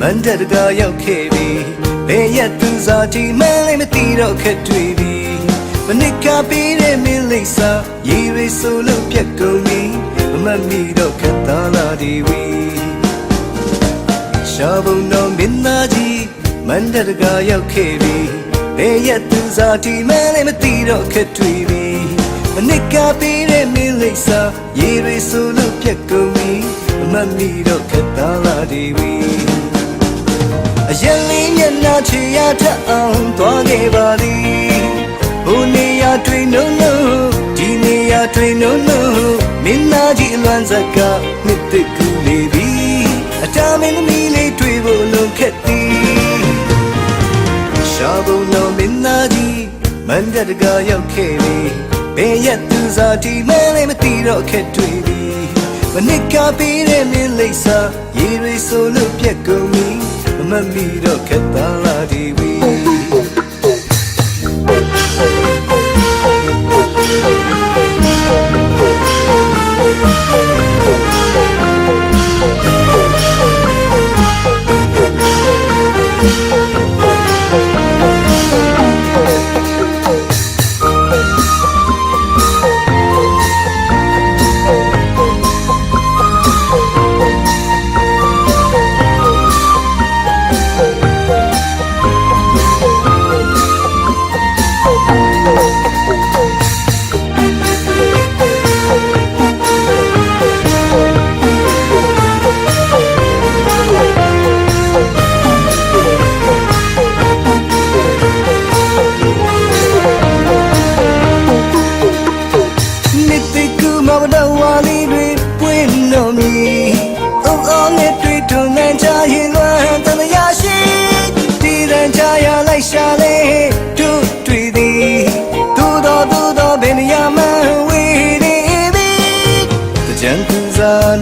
ရှားပုံတော်မင်းသားကြီးမန္တတကရောက်ခဲ့ပြီဘယ်ရက်သူစားကြည့်မှန်းလည်းမသိတော့ခက်တွေ့ပြီမနစ်ကပေးတဲ့မင်းလိပ်စာရေရိဆိုလို့ပြက်ကုန်ပြီမမတ်မိတော့ခက်သားလာဒီဝီရှားပုံတော်မင်းသားကြီးမန္တတကရောက်ခဲ့ပြီဘယ်ရက်သူစားကြည့်မှန်းလည်းမသိတော့ခက်တွေ့ပြီမနစ်ကပေးတဲ့မင်းလိပ်စာရေရိဆိုလို့ပြက်ကုန်ပြီမမတ်မိတော့ခက်သားလာဒီဝီ အရင်လေးမျက်နှာချီရထအောင်သွားခဲ့ပါသည်ဘုနေရတွင်နုံနုံဒီနေရတွင်နုံနုံမင်းသားကြီးအလွမ်းစကားနှစ်သက်ကူနေပြီအတားမင်းသမီးလေးတွေ့ဖို့လုံးခက်သည်ရှားဖို့တော့မင်းသားကြီးမန္တတကရောက်ခဲ့ပြီဘယ်ရက်သူစားတီမဲလေးမသိတော့ခက်တွေ့ပြီမနစ်ကပေးတဲ့မင်းလိပ်စာရေရိဆိုလို့ပြက်ကုန်ပြီ မမတ်မီတော့ခက်သားလာဒီဝီ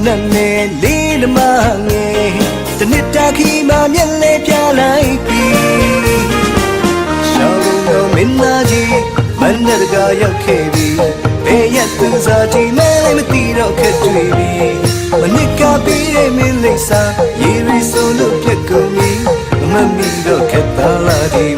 နဲ့နဲ့လေးလမငယ်တနစ်တာခီမှမျက်လဲပြလိုက်ပြီရှောင်းလုံးမင်းသားကြီးမန္တတကရောက်ခဲ့ပြီဘယ်ရက်သူစားကြည့်မဲလည်းမသိတော့ခက်တွေ့ပြီမနစ်ကပေးတဲ့မင်းလိပ်စာရေရီဆိုလို့ပြက်ကုန်ပြီမမမီတော့ခက်သားလာဒီဝီ